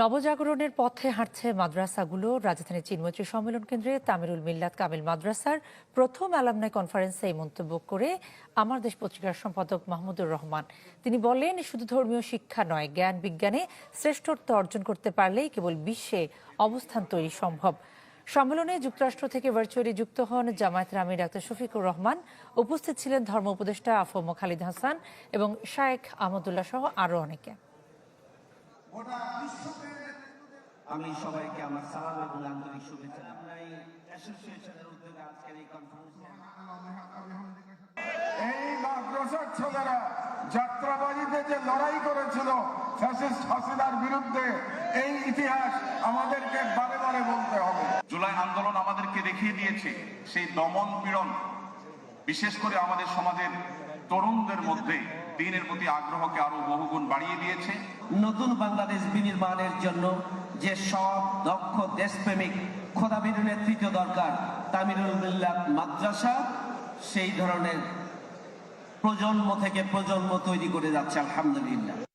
নবজাগরণের পথে হাঁটছে মাদ্রাসাগুলো। রাজধানীর চিনমৈত্রী সম্মেলন কেন্দ্রে তামিরুল মিল্লাত কামিল মাদ্রাসার প্রথম অ্যালামনাই কনফারেন্সে এই মন্তব্য করে আমার দেশ পত্রিকার সম্পাদক মাহমুদুর রহমান। তিনি বলেন, শুধু ধর্মীয় শিক্ষা নয়, জ্ঞান বিজ্ঞানে শ্রেষ্ঠত্ব অর্জন করতে পারলেই কেবল বিশ্বে অবস্থান তৈরি সম্ভব। সম্মেলনে যুক্তরাষ্ট্র থেকে ভার্চুয়ালি যুক্ত হন জামায়াতের আমির ডাক্তার শফিকুর রহমান। উপস্থিত ছিলেন ধর্ম উপদেষ্টা আফম খালিদ হাসান এবং শায়েখ আহমদুল্লাহ সহ আরও অনেকে। আমি সবাইকে আমার সালাম এবং আন্তরিক শুভেচ্ছা জানাই। অ্যাসোসিয়েশনের উদ্যোগে আজকের এই কনফারেন্সে এই মাদ্রাসার ছেলেরা যাত্রাবাড়িতে যে লড়াই করেছিল ফ্যাসিস্ট হাসিনার বিরুদ্ধে এই ইতিহাস আমাদেরকে বারে বারে বলতে হবে। জুলাই আন্দোলন আমাদেরকে দেখিয়ে দিয়েছে সেই দমন পীড়ন বিশেষ করে আমাদের সমাজের তরুণদের মধ্যে দিনের প্রতি আগ্রহকে আরও বহুগুণ বাড়িয়ে দিয়েছে। নতুন বাংলাদেশ বিনির্মাণের জন্য যে সব দক্ষ দেশপ্রেমিক খোদাবির নেতৃত্ব দরকার। তামিরুল মিল্লাত মাদ্রাসা সেই ধরনের প্রজন্ম থেকে প্রজন্ম তৈরি করে যাচ্ছে, আলহামদুলিল্লাহ।